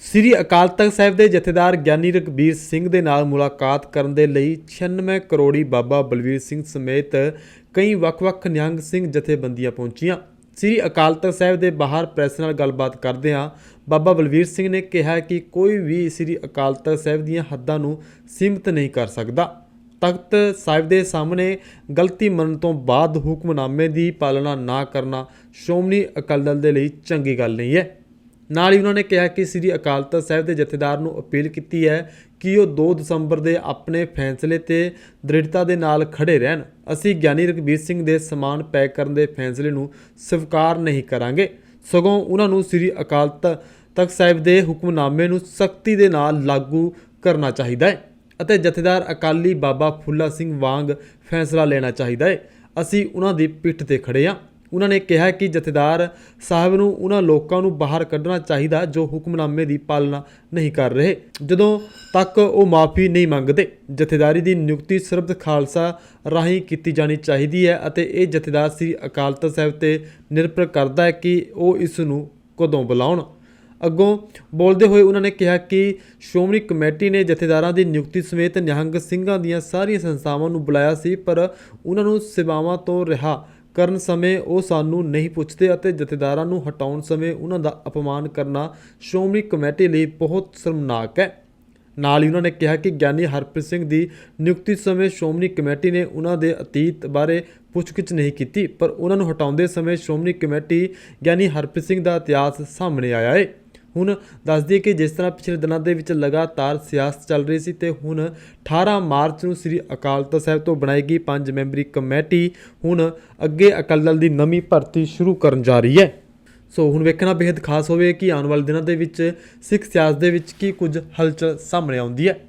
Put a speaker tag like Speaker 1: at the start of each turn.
Speaker 1: ਸ੍ਰੀ ਅਕਾਲ ਤਖਤ ਸਾਹਿਬ ਦੇ ਜਥੇਦਾਰ ਗਿਆਨੀ ਰਘਬੀਰ ਸਿੰਘ ਦੇ ਨਾਲ ਮੁਲਾਕਾਤ ਕਰਨ ਦੇ ਲਈ 96 ਕਰੋੜੀ ਬਾਬਾ ਬਲਵੀਰ ਸਿੰਘ ਸਮੇਤ ਕਈ ਵੱਖ-ਵੱਖ ਨਿਹੰਗ ਸਿੰਘ ਜਥੇਬੰਦੀਆਂ ਪਹੁੰਚੀਆਂ। ਸ੍ਰੀ ਅਕਾਲ ਤਖਤ ਸਾਹਿਬ ਦੇ ਬਾਹਰ ਪ੍ਰੈਸ ਨਾਲ ਗੱਲਬਾਤ ਕਰਦਿਆਂ ਬਾਬਾ ਬਲਵੀਰ ਸਿੰਘ ਨੇ ਕਿਹਾ ਕਿ ਕੋਈ ਵੀ ਸ੍ਰੀ ਅਕਾਲ ਤਖਤ ਸਾਹਿਬ ਦੀਆਂ ਹੱਦਾਂ ਨੂੰ ਸੀਮਿਤ ਨਹੀਂ ਕਰ ਸਕਦਾ। ਤਖਤ ਸਾਹਿਬ ਦੇ ਸਾਹਮਣੇ ਗਲਤੀ ਮੰਨਣ ਤੋਂ ਬਾਅਦ ਹੁਕਮਨਾਮੇ ਦੀ ਪਾਲਣਾ ਨਾ ਕਰਨਾ ਸ਼੍ਰੋਮਣੀ ਅਕਾਲੀ ਦਲ ਦੇ ਲਈ ਚੰਗੀ ਗੱਲ ਨਹੀਂ ਹੈ। ਨਾਲ ਹੀ ਉਹਨਾਂ ਨੇ ਕਿਹਾ ਕਿ ਸ੍ਰੀ ਅਕਾਲ ਤਖਤ ਸਾਹਿਬ ਦੇ ਜਥੇਦਾਰ ਨੂੰ ਅਪੀਲ ਕੀਤੀ ਹੈ ਕਿ ਉਹ 2 ਦਸੰਬਰ ਦੇ ਆਪਣੇ ਫੈਸਲੇ ਤੇ ਦ੍ਰਿੜਤਾ ਦੇ ਨਾਲ ਖੜੇ ਰਹਿਣ। ਅਸੀਂ ਗਿਆਨੀ ਰਘਬੀਰ ਸਿੰਘ ਦੇ ਸਮਾਨ ਪੈਕ ਕਰਨ ਦੇ ਫੈਸਲੇ ਨੂੰ ਸਵੀਕਾਰ ਨਹੀਂ ਕਰਾਂਗੇ। ਸਗੋਂ ਉਹਨਾਂ ਨੂੰ ਸ੍ਰੀ ਅਕਾਲ ਤ- ਤਖਤ ਸਾਹਿਬ ਦੇ ਹੁਕਮਨਾਮੇ ਨੂੰ ਸਖਤੀ ਦੇ ਨਾਲ ਲਾਗੂ ਕਰਨਾ ਚਾਹੀਦਾ ਹੈ ਅਤੇ ਜਥੇਦਾਰ ਅਕਾਲੀ ਬਾਬਾ ਫੁੱਲਾ ਸਿੰਘ ਵਾਂਗ ਫੈਸਲਾ ਲੈਣਾ ਚਾਹੀਦਾ ਹੈ। ਅਸੀਂ ਉਹਨਾਂ ਦੀ ਪਿੱਠ ਤੇ ਖੜੇ ਹਾਂ। ਉਹਨਾਂ ਨੇ ਕਿਹਾ ਕਿ ਜਥੇਦਾਰ ਸਾਹਿਬ ਨੂੰ ਉਹਨਾਂ ਲੋਕਾਂ ਨੂੰ ਬਾਹਰ ਕੱਢਣਾ ਚਾਹੀਦਾ ਜੋ ਹੁਕਮਨਾਮੇ ਦੀ ਪਾਲਣਾ ਨਹੀਂ ਕਰ ਰਹੇ। ਜਦੋਂ ਤੱਕ ਉਹ ਮਾਫੀ ਨਹੀਂ ਮੰਗਦੇ, ਜਥੇਦਾਰੀ ਦੀ ਨਿਯੁਕਤੀ ਸਰਬਤ ਖਾਲਸਾ ਰਾਹੀਂ ਕੀਤੀ ਜਾਣੀ ਚਾਹੀਦੀ ਹੈ ਅਤੇ ਇਹ ਜਥੇਦਾਰ ਸ੍ਰੀ ਅਕਾਲ ਤਖਤ ਸਾਹਿਬ ਤੇ ਨਿਰਭਰ ਕਰਦਾ ਹੈ ਕਿ ਉਹ ਇਸ ਨੂੰ ਕਦੋਂ ਬੁਲਾਉਣ। ਅੱਗੋਂ ਬੋਲਦੇ ਹੋਏ ਉਹਨਾਂ ਨੇ ਕਿਹਾ ਕਿ ਸ਼੍ਰੋਮਣੀ ਕਮੇਟੀ ਨੇ ਜਥੇਦਾਰਾਂ ਦੀ ਨਿਯੁਕਤੀ ਸਮੇਤ ਨਿਹੰਗ ਸਿੰਘਾਂ ਦੀਆਂ ਸਾਰੀਆਂ ਸੰਸਥਾਵਾਂ ਨੂੰ ਬੁਲਾਇਆ ਸੀ, ਪਰ ਉਹਨਾਂ ਨੂੰ ਸੇਵਾਵਾਂ ਤੋਂ ਰਿਹਾ ਕਰਨ ਸਮੇਂ ਉਹ ਸਾਨੂੰ ਨਹੀਂ ਪੁੱਛਦੇ ਅਤੇ ਜਥੇਦਾਰਾਂ ਨੂੰ ਹਟਾਉਣ ਸਮੇਂ ਉਹਨਾਂ ਦਾ ਅਪਮਾਨ ਕਰਨਾ ਸ਼੍ਰੋਮਣੀ ਕਮੇਟੀ ਲਈ ਬਹੁਤ ਸ਼ਰਮਨਾਕ ਹੈ। ਨਾਲ ਹੀ ਉਹਨਾਂ ਨੇ ਕਿਹਾ ਕਿ ਗਿਆਨੀ ਹਰਪ੍ਰੀਤ ਸਿੰਘ ਦੀ ਨਿਯੁਕਤੀ ਸਮੇਂ ਸ਼੍ਰੋਮਣੀ ਕਮੇਟੀ ਨੇ ਉਹਨਾਂ ਦੇ ਅਤੀਤ ਬਾਰੇ ਪੁੱਛਗਿੱਛ ਨਹੀਂ ਕੀਤੀ, ਪਰ ਉਹਨਾਂ ਨੂੰ ਹਟਾਉਂਦੇ ਸਮੇਂ ਸ਼੍ਰੋਮਣੀ ਕਮੇਟੀ ਗਿਆਨੀ ਹਰਪ੍ਰੀਤ ਸਿੰਘ ਦਾ ਇਤਿਹਾਸ ਸਾਹਮਣੇ ਆਇਆ ਹੈ। ਹੁਣ ਦੱਸ ਦਈਏ ਕਿ ਜਿਸ ਤਰ੍ਹਾਂ ਪਿਛਲੇ ਦਿਨਾਂ ਦੇ ਵਿੱਚ ਲਗਾਤਾਰ ਸਿਆਸਤ ਚੱਲ ਰਹੀ ਸੀ ਤੇ ਹੁਣ 18 ਮਾਰਚ ਨੂੰ ਸ੍ਰੀ ਅਕਾਲ ਤਖਤ ਸਾਹਿਬ ਤੋਂ ਬਣਾਈ ਗਈ ਪੰਜ ਮੈਂਬਰੀ ਕਮੇਟੀ ਹੁਣ ਅੱਗੇ ਅਕਾਲੀ ਦਲ ਦੀ ਨਵੀਂ ਭਰਤੀ ਸ਼ੁਰੂ ਕਰਨ ਜਾ ਰਹੀ ਹੈ। ਸੋ ਹੁਣ ਵੇਖਣਾ ਬੇहद ਖਾਸ ਹੋਵੇ ਕਿ ਆਉਣ ਵਾਲੇ ਦਿਨਾਂ ਦੇ ਵਿੱਚ ਸਿੱਖ ਸਿਆਸਤ ਦੇ ਵਿੱਚ ਕੀ ਕੁਝ ਹਲਚਲ ਸਾਹਮਣੇ ਆਉਂਦੀ ਹੈ।